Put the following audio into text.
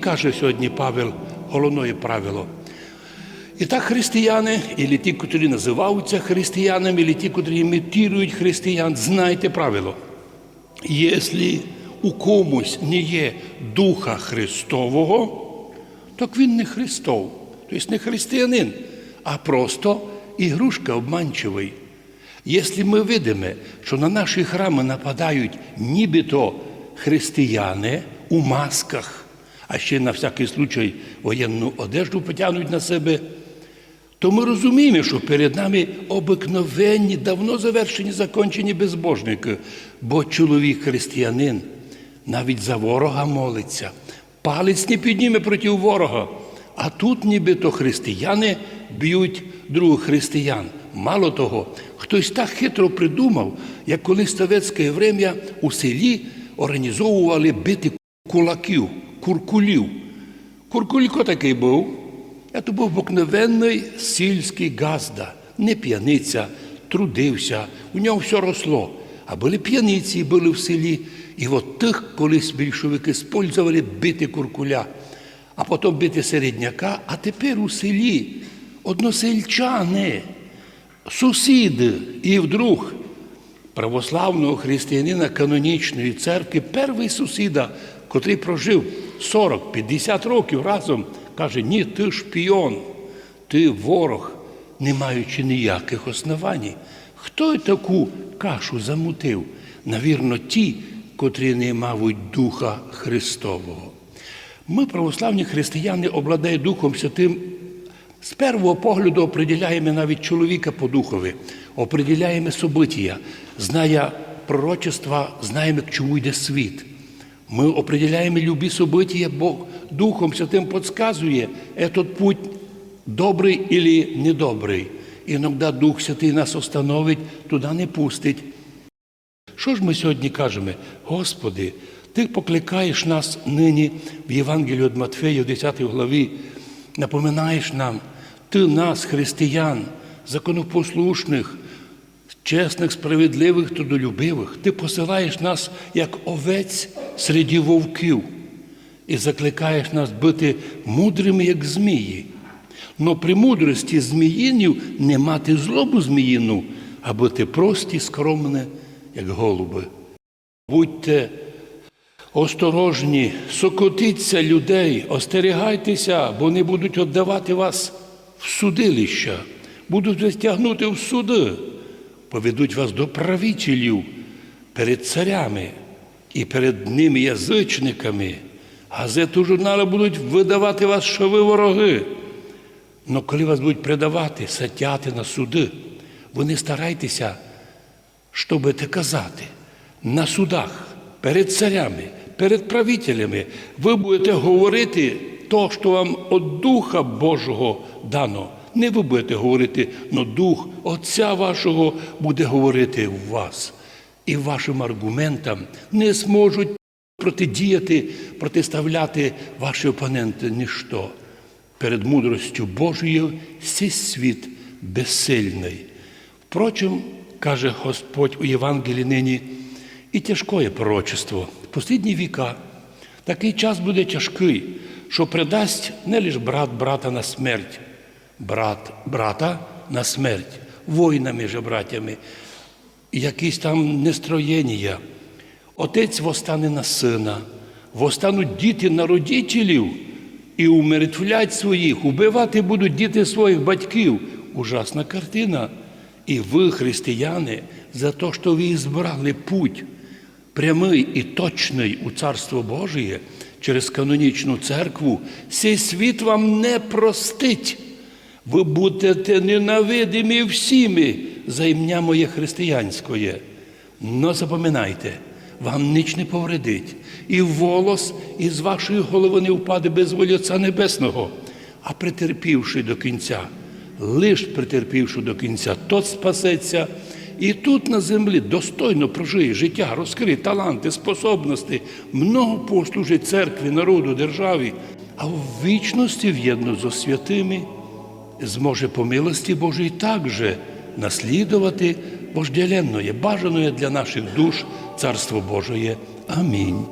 Каже сьогодні Павел головне правило. І так християни, і ті, котрі називаються християнами, і ті, котрі імітують християн, знайте правило. Якщо у комусь не є Духа Христового, так він не Христов, тобто не християнин, а просто ігрушка обманчивий. Якщо ми видимо, що на наші храми нападають нібито християни у масках, а ще на всякий случай воєнну одежду потягнуть на себе, то ми розуміємо, що перед нами обикновенні, давно завершені, закончені безбожники, бо чоловік християнин навіть за ворога молиться, палець не підніме проти ворога. А тут нібито християни б'ють других християн. Мало того, хтось так хитро придумав, як коли в совєтське время у селі організовували бити кулаків, куркулів. Куркулько такий був. Це був обикновенний сільський газда, не п'яниця, трудився, у нього все росло. А були п'яниці, були в селі. І от тих колись більшовики спользували бити куркуля, а потім бити середняка, а тепер у селі односельчани, сусіди і вдруг православного християнина канонічної церкви, перший сусіда, котрий прожив 40-50 років разом, каже: ні, ти шпіон, ти ворог, не маючи ніяких основань. Хто таку кашу замутив? Навірно, ті, котрі не мають Духа Христового. Ми, православні християни, обладає Духом Святим, з першого погляду определяємо навіть чоловіка по духові, определяємо события, зная пророчества, знаємо, к чому йде світ. Ми определяємо любі события, Бог Духом Святим подсказує, этот путь добрий или недобрий. Іногда Дух Святий нас остановить, туди не пустить. Що ж ми сьогодні кажемо? Господи, Ти покликаєш нас нині в Євангелію від Матфея, в 10 главі, напоминаєш нам, Ти нас, християн, законопослушних, чесних, справедливих, трудолюбивих, Ти посилаєш нас як овець серед вовків і закликаєш нас бути мудрими, як змії. Но при мудрості зміїнів не мати злобу зміїну, а бути прості, скромні, як голуби. Будьте осторожні, сокотіться людей, остерігайтеся, бо вони будуть віддавати вас в судилища, будуть вас тягнути в суди, поведуть вас до правителів перед царями і перед ними язичниками. Газети журнали будуть видавати вас, що ви вороги. Но коли вас будуть предавати, сатяти на суди, ви не старайтеся, що будете казати. На судах, перед царями, перед правителями, ви будете говорити то, що вам від Духа Божого дано. Не ви будете говорити, но Дух Отця вашого буде говорити в вас. І вашим аргументам не зможуть протидіяти, протиставляти ваші опоненти ніщо. Перед мудростю Божою сей світ безсильний. Впрочем, каже Господь у Євангелії нині, і тяжкое пророчество. В послідні віка такий час буде тяжкий, що придасть не лише брат брата на смерть, брат брата на смерть, війна між братями, якісь там нестроєння. Отець востане на сина, востануть діти на родителів і умертвлять своїх, убивати будуть діти своїх батьків. Ужасна картина. І ви, християни, за те, що ви збрали путь прямий і точний у Царство Божє через канонічну церкву, цей світ вам не простить. Ви будете ненавидимі всіми за ім'я моє християнське. Но запам'ятайте, вам ніч не повредить, і волос із вашої голови не впаде без волі Отця Небесного, а претерпівши до кінця, лиш претерпівши до кінця, тот спасеться. І тут на землі достойно прожиє життя, розкриє таланти, способності, много послужить церкві, народу, державі, а в вічності в'єдно зо святими зможе по милості Божій також наслідувати вожделенное, бажаної для наших душ Царство Божоє. Амінь.